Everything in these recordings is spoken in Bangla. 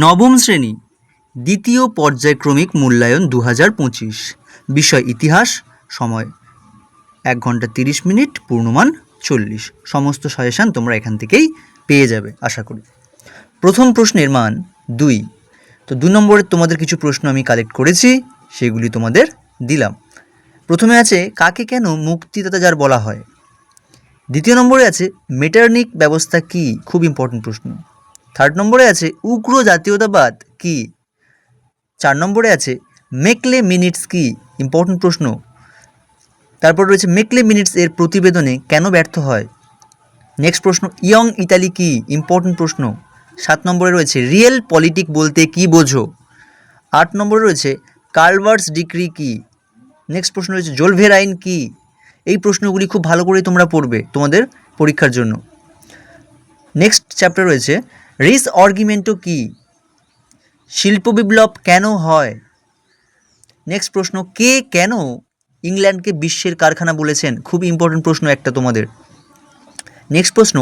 নবম শ্রেণি, দ্বিতীয় পর্যায়ক্রমিক মূল্যায়ন দু হাজার পঁচিশ। বিষয় ইতিহাস, সময় এক ঘণ্টা তিরিশ মিনিট, পূর্ণমান চল্লিশ। সমস্ত সাজেশান তোমরা এখান থেকেই পেয়ে যাবে, আশা করি। প্রথম প্রশ্নের মান দুই। তো দু নম্বরের তোমাদের কিছু প্রশ্ন আমি কালেক্ট করেছি, সেগুলি তোমাদের দিলাম। প্রথমে আছে, কাকে কেন মুক্তিদাতা যার বলা হয়? দ্বিতীয় নম্বরে আছে, মেটারনিক ব্যবস্থা কি? খুব ইম্পর্টেন্ট প্রশ্ন। থার্ড নম্বরে আছে উগ্র জাতীয়তাবাদ কি? চার নম্বরে আছে মেকলে মিনিটস কি? ইম্পর্টেন্ট প্রশ্ন। তারপর রয়েছে মেকলে মিনিটস এর প্রতিবেদনে কেন ব্যর্থ হয়? নেক্সট প্রশ্ন, ইয়ং ইতালি কি? ইম্পর্টেন্ট প্রশ্ন। সাত নম্বরে রয়েছে রিয়েল পলিটিক বলতে কি বোঝো? আট নম্বরে রয়েছে কালভার্স ডিগ্রি কি? নেক্সট প্রশ্ন রয়েছে জোলভের আইন কি? এই প্রশ্নগুলি খুব ভালো করে তোমরা পড়বে তোমাদের পরীক্ষার জন্য। নেক্সট চ্যাপ্টার রয়েছে রিস অর্গিমেন্টো কি? শিল্প বিপ্লব কেন হয়? নেক্সট প্রশ্ন, কে কেন ইংল্যান্ডকে বিশ্বের কারখানা বলেছেন? খুব ইম্পর্টেন্ট প্রশ্ন একটা তোমাদের। নেক্সট প্রশ্ন,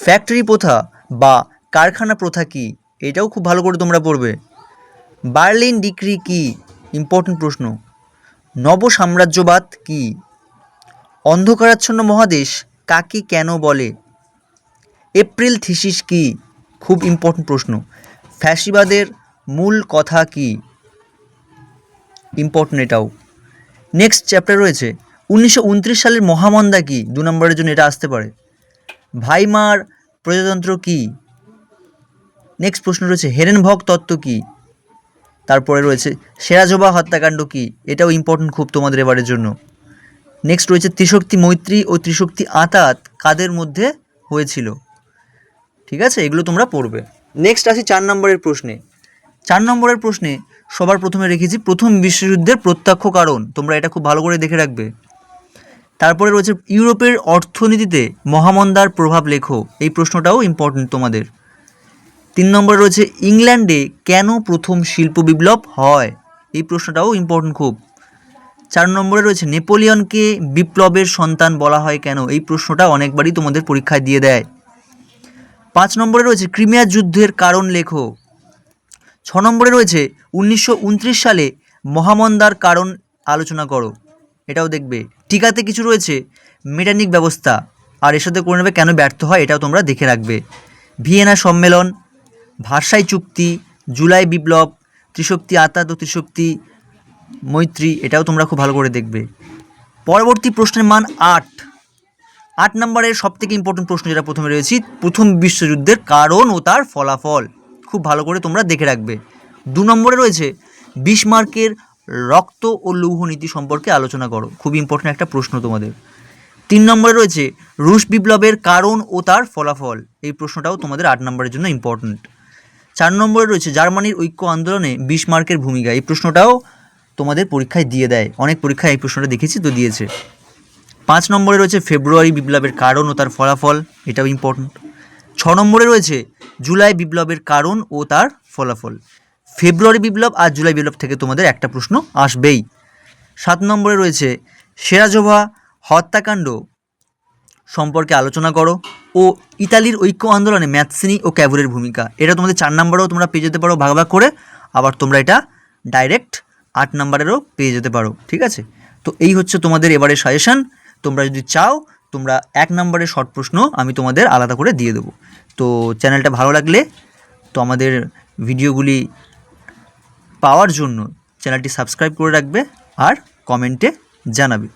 ফ্যাক্টরি প্রথা বা কারখানা প্রথা কি? এটাও খুব ভালো করে তোমরা পড়বে। বার্লিন ডিক্রি কি? ইম্পর্টেন্ট প্রশ্ন। নব সাম্রাজ্যবাদ কি? অন্ধকারাচ্ছন্ন মহাদেশ কাকে কেন বলে? এপ্রিল থিসিস কি? খুব ইম্পর্টেন্ট প্রশ্ন। ফ্যাসিবাদের মূল কথা কি? ইম্পর্টেন্ট এটাও। নেক্সট চ্যাপ্টার রয়েছে, উনিশশো উনত্রিশ সালের মহামন্দা কি? দু নম্বরের জন্য এটা আসতে পারে। ভাইমার প্রজাতন্ত্র কি? নেক্সট প্রশ্ন রয়েছে, হেরেনভগ তত্ত্ব কি? তারপরে রয়েছে, সেরাজোবা হত্যাকাণ্ড কি? এটাও ইম্পর্টেন্ট খুব তোমাদের এবারের জন্য। নেক্সট রয়েছে, ত্রিশক্তি মৈত্রী ও ত্রিশক্তি আতাত কাদের মধ্যে হয়েছিল? ঠিক আছে? এগুলো তোমরা পড়বে। নেক্সট আসি চার নম্বরের প্রশ্নে। চার নম্বরের প্রশ্নে সবার প্রথমে রেখেছি প্রথম বিশ্বযুদ্ধের প্রত্যক্ষ কারণ। তোমরা এটা খুব ভালো করে দেখে রাখবে। তারপরে রয়েছে ইউরোপের অর্থনীতিতে মহামন্দার প্রভাব লেখো। এই প্রশ্নটাও ইম্পর্টেন্ট তোমাদের। তিন নম্বরে রয়েছে ইংল্যান্ডে কেন প্রথম শিল্প বিপ্লব হয়? এই প্রশ্নটাও ইম্পর্টেন্ট খুব। চার নম্বরে রয়েছে নেপোলিয়নকে বিপ্লবের সন্তান বলা হয় কেন? এই প্রশ্নটা অনেকবারই তোমাদের পরীক্ষায় দিয়ে দেয়। পাঁচ নম্বরে রয়েছে ক্রিমিয়া যুদ্ধের কারণ লেখো ছ নম্বরে রয়েছে উনিশশো উনত্রিশ সালে মহামন্দার কারণ আলোচনা করো। এটাও দেখবে। টিকাতে কিছু রয়েছে মেটানিক ব্যবস্থা। আর এর সাথে করে নেবে কেন ব্যর্থ হয় এটাও তোমরা দেখে রাখবে। ভিয়েনা সম্মেলন, ভার্সাই চুক্তি, জুলাই বিপ্লব, ত্রিশক্তি আতাত ও ত্রিশক্তি, মৈত্রী, এটাও তোমরা খুব ভালো করে দেখবে। পরবর্তী প্রশ্নের মান আট। আট নম্বরের সব থেকে ইম্পর্টেন্ট প্রশ্ন যেটা প্রথমে রয়েছে, প্রথম বিশ্বযুদ্ধের কারণ ও তার ফলাফল। খুব ভালো করে তোমরা দেখে রাখবে। দু নম্বরে রয়েছে বিসমার্কের রক্ত ও লৌহ নীতি সম্পর্কে আলোচনা করো। খুব ইম্পর্টেন্ট একটা প্রশ্ন তোমাদের। তিন নম্বরে রয়েছে, রুশ বিপ্লবের কারণ ও তার ফলাফল। এই প্রশ্নটাও তোমাদের আট নম্বরের জন্য ইম্পর্টেন্ট চার নম্বরে রয়েছে, জার্মানির ঐক্য আন্দোলনে বিসমার্কের ভূমিকা। এই প্রশ্নটাও তোমাদের পরীক্ষায় দিয়ে দেয়। অনেক পরীক্ষায় এই প্রশ্নটা দেখেছি তো দিয়েছে। পাঁচ নম্বরে রয়েছে ফেব্রুয়ারি বিপ্লবের কারণ ও তার ফলাফল, এটাও ইম্পর্ট্যান্ট ছ নম্বরে রয়েছে জুলাই বিপ্লবের কারণ ও তার ফলাফল। ফেব্রুয়ারি বিপ্লব আর জুলাই বিপ্লব থেকে তোমাদের একটা প্রশ্ন আসবেই। সাত নম্বরে রয়েছে সেরাজোভা হত্যাকাণ্ড সম্পর্কে আলোচনা করো ও ইতালির ঐক্য আন্দোলনে ম্যাথসিনি ও ক্যাভুরের ভূমিকা। এটা তোমাদের চার নম্বরেও তোমরা পেয়ে যেতে পারো ভাগ ভাগ করে, আবার তোমরা এটা ডাইরেক্ট আট নম্বরেরও পেয়ে যেতে পারো, ঠিক আছে? তো এই হচ্ছে তোমাদের এবারে সাজেশান তোমরা যদি চাও, তোমরা এক নম্বরের শর্ট প্রশ্ন আমি তোমাদের আলাদা করে দিয়ে দেবো। তো চ্যানেলটা ভালো লাগলে, তো আমাদের ভিডিওগুলি পাওয়ার জন্য চ্যানেলটি সাবস্ক্রাইব করে রাখবে আর কমেন্টে জানাবে।